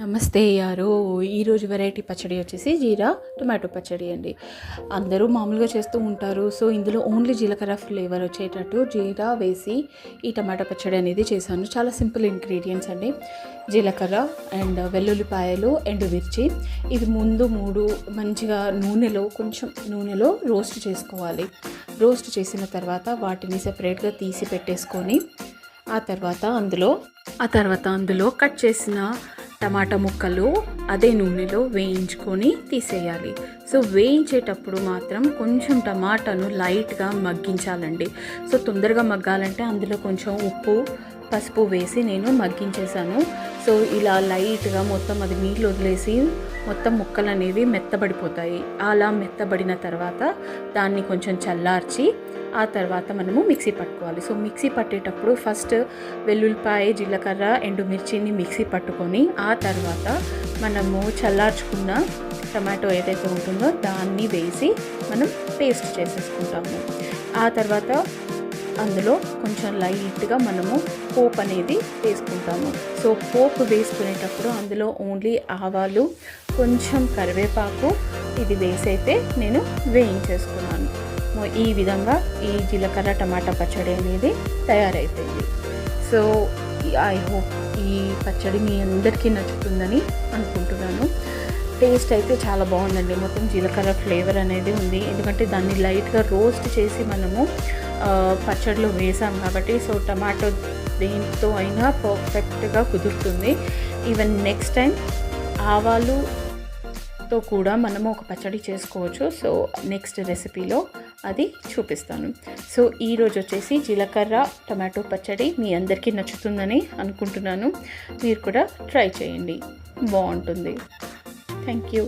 నమస్తే యారు. ఈరోజు వెరైటీ పచ్చడి వచ్చేసి జీరా టొమాటో పచ్చడి అండి. అందరూ మామూలుగా చేస్తూ ఉంటారు. సో ఇందులో ఓన్లీ జీలకర్ర ఫ్లేవర్ వచ్చేటట్టు జీరా వేసి ఈ టమాటో పచ్చడి అనేది చేశాను. చాలా సింపుల్ ఇంగ్రీడియంట్స్ అండి. జీలకర్ర అండ్ వెల్లుల్లిపాయలు ఎండుమిర్చి ఇది ముందు మూడు మంచిగా నూనెలో కొంచెం నూనెలో రోస్ట్ చేసుకోవాలి. రోస్ట్ చేసిన తర్వాత వాటిని సెపరేట్గా తీసి పెట్టేసుకొని ఆ తర్వాత అందులో ఆ తర్వాత అందులో కట్ చేసిన టమాటా ముక్కలు అదే నూనెలో వేయించుకొని తీసేయాలి. సో వేయించేటప్పుడు మాత్రం కొంచెం టమాటాను లైట్గా మగ్గించాలండి. సో తొందరగా మగ్గాలంటే అందులో కొంచెం ఉప్పు పసుపు వేసి నేను మగ్గించేసాను సో ఇలా లైట్గా మొత్తం అది నీళ్ళు వదిలేసి మొత్తం ముక్కలు అనేవి మెత్తబడిపోతాయి. అలా మెత్తబడిన తర్వాత దాన్ని కొంచెం చల్లార్చి ఆ తర్వాత మనము మిక్సీ పట్టుకోవాలి. సో మిక్సీ పట్టేటప్పుడు ఫస్ట్ వెల్లుల్లిపాయ జీలకర్ర ఎండుమిర్చిని మిక్సీ పట్టుకొని ఆ తర్వాత మనము చల్లార్చుకున్న టమాటో ఏదైతే ఉంటుందో దాన్ని వేసి మనం పేస్ట్ చేసేసుకుంటాము. ఆ తర్వాత అందులో కొంచెం లైట్గా మనము పోప్ అనేది వేసుకుంటాము. సో పోప్ వేసుకునేటప్పుడు అందులో ఓన్లీ ఆవాలు కొంచెం కరివేపాకు ఇది వేసైతే నేను వేయించేసుకున్నాను. ఈ విధంగా ఈ జీలకర్ర టమాటా పచ్చడి అనేది తయారైపోయింది. సో ఐ హోప్ ఈ పచ్చడి మీ అందరికీ నచ్చుతుందని అనుకుంటున్నాను. టేస్ట్ అయితే చాలా బాగుందండి. మొత్తం జీలకర్ర ఫ్లేవర్ అనేది ఉంది. ఎందుకంటే దాన్ని లైట్గా రోస్ట్ చేసి మనము పచ్చడిలో వేసాం కాబట్టి సో టమాటో దేంతో అయినా పర్ఫెక్ట్గా కుదురుతుంది. ఈవెన్ నెక్స్ట్ టైం ఆవాలుతో కూడా మనము ఒక పచ్చడి చేసుకోవచ్చు. సో నెక్స్ట్ రెసిపీలో అది చూపిస్తాను. సో ఈరోజు వచ్చేసి జీలకర్ర టమాటో పచ్చడి మీ అందరికీ నచ్చుతుందని అనుకుంటున్నాను. మీరు కూడా ట్రై చేయండి. బాగుంటుంది. Thank you